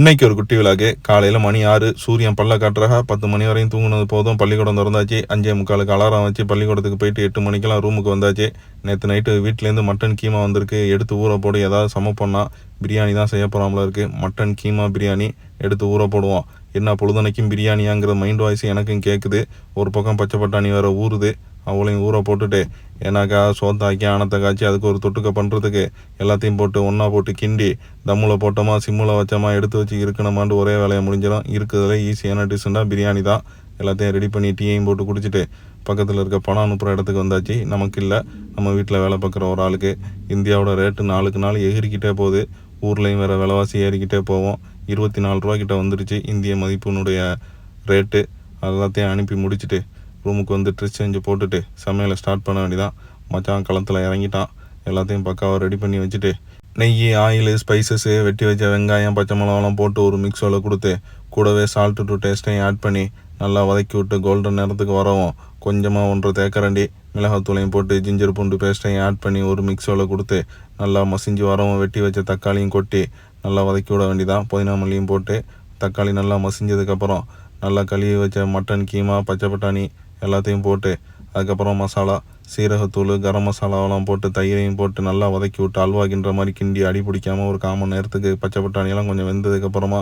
இன்னைக்கு ஒரு குட்டி விழாக்கு காலையில் மணி ஆறு சூரியன் பல்ல காட்டுறா பத்து மணி வரையும் தூங்கினது போதும். பள்ளிக்கூடம் திறந்தாச்சு. அஞ்சே முக்காலுக்கு அலாரம் வச்சு பள்ளிக்கூடத்துக்கு போயிட்டு எட்டு மணிக்கெல்லாம் ரூமுக்கு வந்தாச்சு. நேற்று நைட்டு வீட்டிலேருந்து மட்டன் கீமா வந்திருக்கு. எடுத்து ஊற போடு ஏதாவது சமைப்போம்னா பிரியாணி தான் செய்ய போகிறாமல இருக்குது மட்டன் கீமா பிரியாணி எடுத்து ஊற போடுவோம். என்ன பொழுதனைக்கும் பிரியாணியாங்கிற மைண்ட் வாய்ஸ் எனக்கும் கேட்குது ஒரு பக்கம் பச்சை பட்டாணி வேறு ஊறுது. அவளையும் ஊற போட்டுட்டு ஏன்னாக்கா சோத்தாக்கி ஆனத்தை காய்ச்சி அதுக்கு ஒரு தொட்டுக்க பண்ணுறதுக்கு எல்லாத்தையும் போட்டு ஒன்றா போட்டு கிண்டி தம்மில் போட்டோமா சிம்மில் வச்சோமா எடுத்து வச்சு இருக்கணுமான்ட்டு ஒரே வேலையை முடிஞ்சிடும். இருக்கிறதுல ஈஸியான டிஷ்ஷுன்னா பிரியாணி தான். எல்லாத்தையும் ரெடி பண்ணி டீயையும் போட்டு குடிச்சிட்டு பக்கத்தில் இருக்க பணம் அனுப்புகிற இடத்துக்கு வந்தாச்சு. நமக்கு இல்லை. நம்ம வீட்டில் வேலை பார்க்குற ஒரு ஆளுக்கு. இந்தியாவோட ரேட்டு நாளுக்கு நாள் எகிரிக்கிட்டே போகுது. ஊர்லேயும் வேறு விலைவாசி ஏறிக்கிட்டே போவோம். இருபத்தி நாலு ரூபா கிட்ட வந்துருச்சு இந்திய மதிப்பினுடைய ரேட்டு எல்லாத்தையும் அனுப்பி முடிச்சுட்டு ரூமுக்கு வந்து ட்ரெஸ் சேஞ்சு போட்டுட்டு சமையலை ஸ்டார்ட் பண்ண வேண்டிதான். மச்சான் களத்தில் இறங்கிட்டான். எல்லாத்தையும் பக்காவாக ரெடி பண்ணி வச்சுட்டு நெய் ஆயில் ஸ்பைசஸ்ஸு வெட்டி வச்ச வெங்காயம் பச்சை மிளகாலாம் போட்டு ஒரு மிக்ஸோவில் கொடுத்து கூடவே சால்ட்டு டு டேஸ்ட்டையும் ஆட் பண்ணி நல்லா வதக்கி விட்டு கோல்டன் நேரத்துக்கு வரவும் கொஞ்சமாக ஒன்றரை தேக்கரண்டி மிளகாத்தூளையும் போட்டு ஜிஞ்சர் பூண்டு பேஸ்ட்டையும் ஆட் பண்ணி ஒரு மிக்ஸோவில் கொடுத்து நல்லா மசிஞ்சு வரவும் வெட்டி வச்ச தக்காளியும் கொட்டி நல்லா வதக்கி விட வேண்டிதான். புதினா மல்லியும் போட்டு தக்காளி நல்லா மசிஞ்சதுக்கப்புறம் நல்லா கழுவி வச்ச மட்டன் கீமா பச்சை பட்டாணி எல்லாத்தையும் போட்டு அதுக்கப்புறம் மசாலா சீரகத்தூள் கரம் மசாலாவெல்லாம் போட்டு தயிரையும் போட்டு நல்லா வதக்கி விட்டு அல்வாகின்ற மாதிரி கிண்டி அடி பிடிக்காம ஒரு காமன் நேரத்துக்கு பச்சை பட்டாணியெல்லாம் கொஞ்சம் வெந்ததுக்கப்புறமா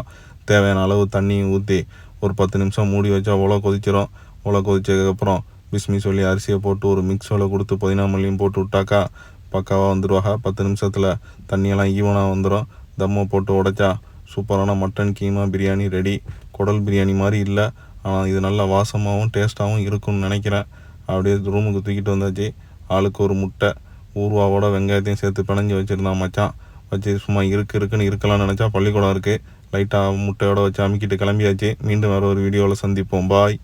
தேவையான அளவு தண்ணியும் ஊற்றி ஒரு பத்து நிமிஷம் மூடி வச்சா உலா கொதிச்சிடும் உலா கொதிச்சதுக்கப்புறம் பிஸ்மி சொல்லி அரிசியை போட்டு ஒரு மிக்ஸோவில் கொடுத்து புதினா மல்லியும் போட்டு விட்டாக்கா பக்காவாக வந்துடுவாங்க பத்து நிமிஷத்தில் தண்ணியெல்லாம் ஈவனாக வந்துடும் தம்மை போட்டு உடைச்சா சூப்பரான மட்டன் கீமா பிரியாணி ரெடி குடல் பிரியாணி மாதிரி இல்லை. இது நல்லா வாசமாகவும் டேஸ்ட்டாகவும் இருக்கும்னு நினைக்கிறேன். அப்படியே ரூமுக்கு தூக்கிட்டு வந்தாச்சு ஆளுக்கு ஒரு முட்டை ஊர்வாவோட வெங்காயத்தையும் சேர்த்து பிணைஞ்சி வச்சுருந்தான் மச்சான். வச்சு சும்மா இருக்கு இருக்குன்னு இருக்கலாம்னு நினச்சா பள்ளிக்கூடம் இருக்குது லைட்டாக முட்டையோட வச்சு அமுக்கிட்டு கிளம்பியாச்சு. மீண்டும் வேறு ஒரு வீடியோவில் சந்திப்போம். பாய்